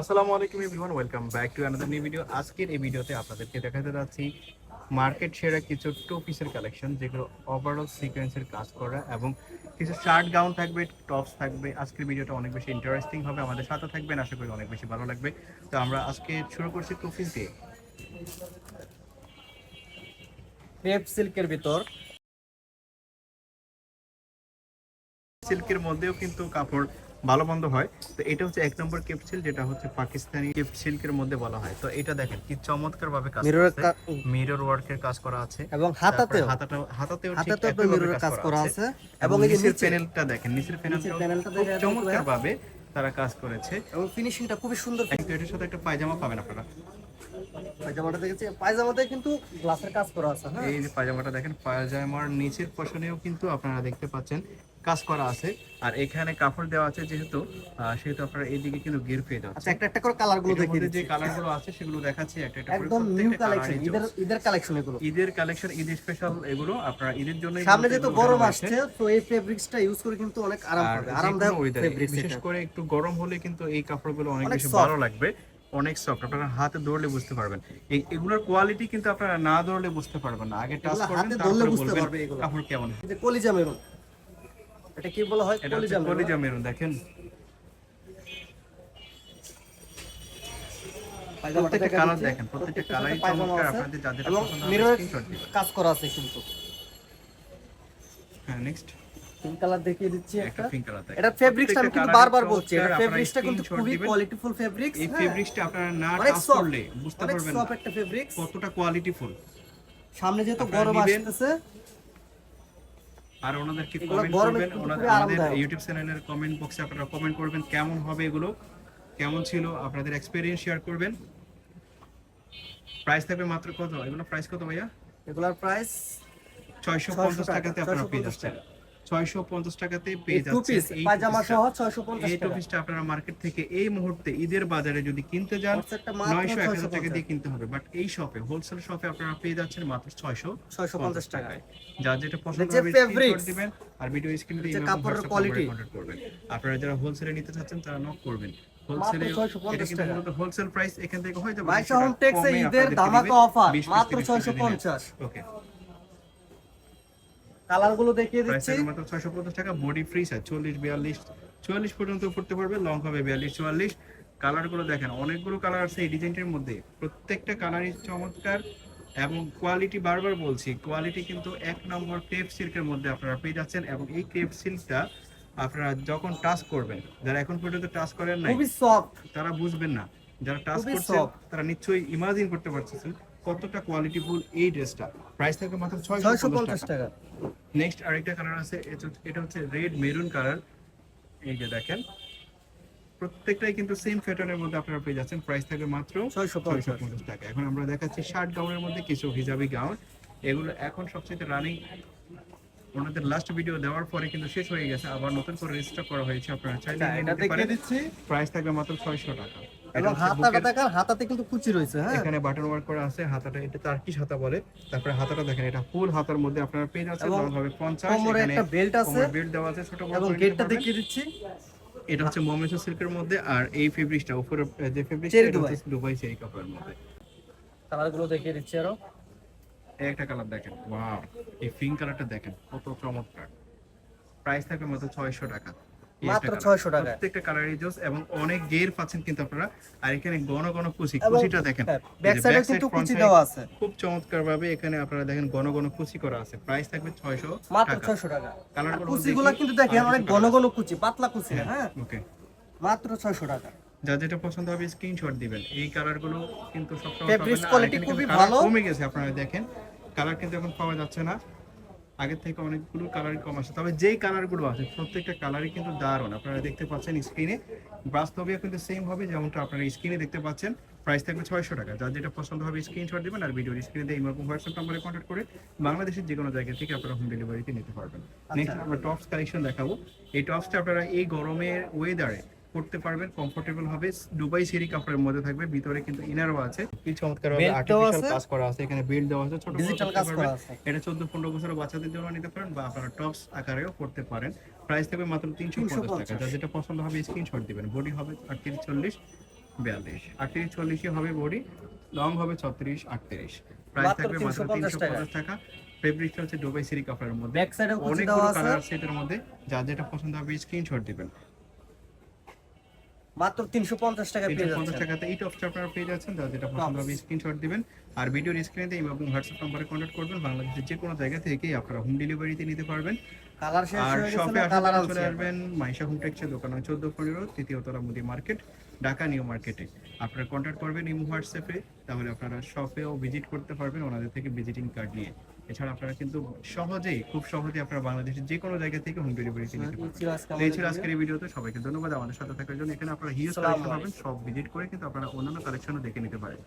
আসসালামু আলাইকুম everyone welcome back to another new video আজকের এই ভিডিওতে আপনাদেরকে দেখাতে যাচ্ছি মার্কেট সেরা কিছু টু পিসের কালেকশন যেগুলো ওভারঅল সিকোয়েন্সের কাজ করা এবং কিছু শার্ট গাউন থাকবে টপস থাকবে। আজকের ভিডিওটা অনেক বেশি ইন্টারেস্টিং হবে আমাদের সাথে থাকবেন আশা করি অনেক বেশি ভালো লাগবে। তো আমরা আজকে শুরু করছি টু পিস দিয়ে। ক্রেপ সিল্কের ভিতর। সিল্কের মধ্যেও কিন্তু কাপড় ভালো মন্দ হয়। তো এটা হচ্ছে এক নম্বর কেপ সিল্ক যেটা হচ্ছে পাকিস্তানি কেপ সিল্কের মধ্যে বলা হয়। তো এটা দেখেন কি চমৎকার ভাবে কাজ করা মিরর ওয়ার্কের কাজ করা আছে। এবং হাতাতেও। হাতাটাও হাতাতেও ঠিক তো কাজ করা আছে। এবং এই যে নিচের প্যানেলটা দেখেন। নিচের প্যানেলটা খুব চমৎকার ভাবে তারা কাজ করেছে। এবং ফিনিশিংটা খুবই সুন্দর কিন্তু এটার সাথে একটা পায়জামা পাবেন আপনারা। পায়জামাটা দেখেছি। পায়জামাতে কিন্তু গ্লাসের কাজ করা আছে হ্যাঁ। এই যে পায়জামাটা দেখেন পায়জামার নিচের পশনেও কিন্তু আপনারা দেখতে পাচ্ছেন। কাজ করা আছে। আর এখানে কাপড় দেওয়া আছে যেহেতু সেহেতু আপনারা এইদিকে কিন্তু গের পেয়ে যাচ্ছে আচ্ছা একটা একটা করে কালারগুলো দেখিয়ে যে কালারগুলো আছে সেগুলো দেখাচ্ছি। একটা একটা করে একদম নিউ কালেকশন ঈদের ঈদের কালেকশন এগুলো। ঈদের কালেকশন ঈদ স্পেশাল এগুলো আপনারা ঈদের জন্য সামনে যেহেতু গরম আসছে তো এই ফেব্রিক্সটা ইউজ করে কিন্তু অনেক আরাম পাবে আরামদায়ক ফেব্রিক্স বিশেষ করে একটু গরম হলে কিন্তু এই কাপড়গুলো অনেক বেশি ভালো লাগবে অনেক সফট আপনারা হাতে ধরলে বুঝতে পারবেন। এই- এগুলোর কোয়ালিটি কিন্তু আপনারা না ধরলে বুঝতে পারবেন না। আগে টাচ করবেন তারপরে বুঝতে বলবেন কাপড় কেমন যে কলিজা মেরুন। এটা কি বলা হয়? কলিজা কলিজা মেরুন দেখেন। প্রত্যেকটা কালার দেখেন প্রত্যেকটা কালারই চমৎকার আপনাদের যাদের পছন্দ হবে মিররের স্ক্রিনশট দিবেন। কাজ করা আছে কিন্তু। হ্যাঁ নেক্সট পিঙ্ক কালার দেখিয়ে দিচ্ছি একটা একটা। পিঙ্ক কালার এটা ফেব্রিক্সটা আমি কিন্তু বারবার বলছি এটা ফেব্রিক্সটা কিন্তু screenshot খুবই দিবেন। কোয়ালিটিফুল ফেব্রিক্স এই ফেব্রিক্সটা আপনারা না টাচ করলে বুঝতে পারবেন না। কতটা কোয়ালিটিফুল সামনে যেহেতু গরম। আসতেছে আর ওনাদেরকে কমেন্ট করবেন ওনাদের আমাদের ইউটিউব চ্যানেলের কমেন্ট বক্সে আপনারা কমেন্ট করবেন কেমন হবে এগুলো কেমন ছিল আপনাদের এক্সপেরিয়েন্স শেয়ার করবেন। প্রাইস থাকবে মাত্র কত? এগুলো প্রাইস কত ভাইয়া? এগুলোর প্রাইস ছয়শো পঞ্চাশ টাকাতে আপনারা পেয়ে যাচ্ছেন। ছয়শো পঞ্চাশ টাকাতে পেয়ে যাচ্ছেন। এই পায়জামা সহ 650 এই টু টাকা। পিসটা আপনারা মার্কেট থেকে এই মুহূর্তে ঈদের বাজারে যদি কিনতে যান হোলসেলটা মাত্র নয়শো এক হাজার টাকা দিয়ে কিনতে হবে। বাট এই শপে হোলসেল শপে আপনারা পেয়ে যাচ্ছেন মাত্র ছয়শো 650 টাকায়। যার যেটা পছন্দ হবে fabrics, দিবেন আর ভিডিও স্ক্রিনে যে এরকম কাপড়ের কন্টাক্ট করবেন। আপনারা যারা হোলসেলে নিতে চাচ্ছেন তারা নক করবেন। হোলসেলে এটা কিন্তু মূলত হোলসেল প্রাইস এখান থেকে হয়ে যাবে বাইশা হোম টেক্সে ঈদের ধামাকা অফার মাত্র 650 ওকে কালারগুলো দেখিয়ে দিচ্ছি। মাত্র 650 টাকা বডি ফ্রি স্যার 40 42 44 পর্যন্ত পড়তে পারবে লং হবে 42 44 কালারগুলো দেখেন অনেকগুলো কালার আছে এই ডিজাইনটির মধ্যে। প্রত্যেকটা কালারই চমৎকার এবং কোয়ালিটি বারবার বলছি কোয়ালিটি কিন্তু এক নম্বর ক্রেপ সিল্কের মধ্যে আপনারা পেয়ে যাচ্ছেন এবং এই ক্রেপ সিল্কটা আপনারা যখন টাচ করবেন যারা এখন পর্যন্ত টাচ করেন নাই খুবই সফট তারা বুঝবেন না। যারা টাচ soft। তারা নিশ্চয়ই ইমাজিন করতে পারতেছেন। কতটা কোয়ালিটিফুল এই ড্রেসটা প্রাইস থাকবে মাত্র 650 650 টাকা। নেক্সট আরেকটা কালার আছে এটা হচ্ছে- রেড মেরুন কালার এই যে দেখেন প্রত্যেকটাই কিন্তু সেম প্যাটার্নের মধ্যে আপনারা পেয়ে যাচ্ছেন। প্রাইস থাকবে মাত্র 650 ছয়শো পঞ্চাশ টাকা। এখন আমরা দেখাচ্ছি শার্ট গাউনের মধ্যে কিছু হিজাবি গাউন এগুলো এখন সবচেয়ে রানিং ওনাদের লাস্ট ভিডিও দেওয়ার পরে কিন্তু শেষ হয়ে গেছে। আবার নতুন করে রেজিস্টার করা হয়েছে। আপনারা চাইলে এটা নিতে দেখিয়ে দিচ্ছি। প্রাইস থাকবে মাত্র ছয়শো টাকা। এটা এবং বুকের- হাতাতে কিন্তু কুচি রয়েছে হ্যাঁ। এখানে বাটন ওয়ার্ক করা আছে হাতাটা এটা হাতা বলে? তারপরে হাতাটা দেখেন এটা ফুল হাতার মধ্যে আপনারা পেয়ে যাচ্ছেন এবং লং হবে 50 কোমরে একটা বেল্ট আছে। বেল্ট দেওয়া আছে ছোট বড় এবং গেটটা দেখিয়ে দিচ্ছি। এটা হচ্ছে মমেসো সিল্কের মধ্যে আর এই ফেব্রিকটা উপরে যে ফেব্রিকটা এটা। হচ্ছে দুবাই। চেরি কাপড়ের মধ্যে। কালারগুলো দেখিয়ে দিচ্ছি আরও। একটা কালার দেখেন ওয়াও এই পিঙ্ক কালারটা দেখেন কত চমৎকার। প্রাইস থাকবে মাত্র 600 টাকা। মাত্র 600 টাকায়। প্রত্যেকটা কালারই জোস এবং অনেক গের পাচ্ছেন কিন্তু আপনারা। আর এখানে ঘন ঘন কুচি কুচিটা দেখেন। ব্যাক সাইডে কিন্তু কুচি দেওয়া আছে। খুব চমৎকার ভাবে এখানে আপনারা দেখেন ঘন ঘন কুচি করা আছে। প্রাইস থাকবে 600 মাত্র 600 টাকা। কালারগুলো কুচিগুলো কিন্তু দেখেন অনেক ঘন ঘন কুচি পাতলা কুচি হ্যাঁ ওকে মাত্র 600 টাকা। যা যেটা পছন্দ হবে স্ক্রিনশট দিবেন। এই কালারগুলো কিন্তু quality এখানে খুবই ভালো। কমে গেছে আপনারা দেখেন। কালার কিন্তু এখন পাওয়া যাচ্ছে না। আগের থেকে অনেকগুলো কালার কম আসে। তবে যেই কালারগুলো আছে প্রত্যেকটা কালারই কিন্তু দারুণ। আপনারা দেখতে পাচ্ছেন স্ক্রিনে বাস্তবে কিন্তু সেম হবে যেমনটা আপনারা স্ক্রিনে দেখতে পাচ্ছেন। প্রাইস থাকবে ছয়শো টাকা। যার যেটা পছন্দ হবে স্ক্রিনশট দিবেন আর ভিডিওর স্ক্রিনে দিয়ে ইমো হোয়াটসঅ্যাপ নাম্বারে কন্ট্যাক্ট করে বাংলাদেশের যে কোনো জায়গা থেকে আপনারা হোম ডেলিভারিতে নিতে পারবেন। নেক্সট আমরা টপস কালেকশন দেখাবো। এই টপসটা আপনারা এই গরমের ওয়েদারে পড়তে পারবেন কমফোর্টেবল হবে। দুবাই সেরি কাপড়ের মধ্যে থাকবে ভিতরে কিন্তু ইনারও আছে। কি চমৎকার ভাবে আর্টিফিশিয়াল কাজ করা আছে এখানে বেল্ট দেওয়া আছে ছোট ডিজিটাল কাজ করা আছে। এটা 14 15 বছরের বাচ্চাদের জন্য নিতে পারেন বা আপনারা টপস আকারেও পড়তে পারেন। প্রাইস থাকবে মাত্র 350 টাকা। 350 যার যেটা পছন্দ হবে স্ক্রিনশট দিবেন। বডি হবে 38 40 বিয়াল্লিশ। আটত্রিশ চল্লিশই হবে বডি লং হবে ছত্রিশ আটত্রিশ। প্রাইস থাকবে মাত্র 350 তিনশো টাকা। পঞ্চাশ টাকা ফেব্রিকটা হচ্ছে দুবাই সিরি কাপড়ের মধ্যে। ব্যাক সাইডে কুচি অনেকগুলো দেওয়া আছে। কালার আছে এটার মধ্যে। যার যেটা পছন্দ হবে স্ক্রিনশট দিবেন। মাত্র 350 টাকা পেয়ে তিনশো পঞ্চাশ যাচ্ছে টাকাতে এই টপসটা আপনারা পেয়ে যাচ্ছেন। যেটা পছন্দ হবে স্ক্রিনশট দিবেন। আর ভিডিওর স্ক্রিনে এবং হোয়াটসঅ্যাপ নম্বরে কন্ট্যাক্ট করবেন। বাংলাদেশের যে কোনো জায়গা থেকেই আপনারা হোম ডেলিভারিতে নিতে পারবেন। কালার শেষ হয়ে গেছে শপে আসলে চলে আসবেন মাইশা হোম টেক্সের দোকান চোদ্দ পনেরো তৃতীয় তলা মুদি মার্কেট ঢাকা নিউ মার্কেটে আপনারা কন্ট্যাক্ট করবেন ইমো হোয়াটসঅ্যাপে তাহলে আপনারা শপেও ভিজিট করতে পারবেন ওনাদের থেকে ভিজিটিং কার্ড নিয়ে। এছাড়া আপনারা কিন্তু সহজেই খুব সহজেই আপনারা বাংলাদেশের যে কোনো জায়গা থেকে হোম ডেলিভারি নিতে পারবেন। এই ছিল আজকের এই ভিডিওতে। সবাইকে ধন্যবাদ আমাদের সাথে থাকার জন্য। এখানে আপনারা হিউজ কালেকশন পাবেন। সব ভিজিট করে কিন্তু আপনারা অন্যান্য কালেকশনও দেখে নিতে পারেন।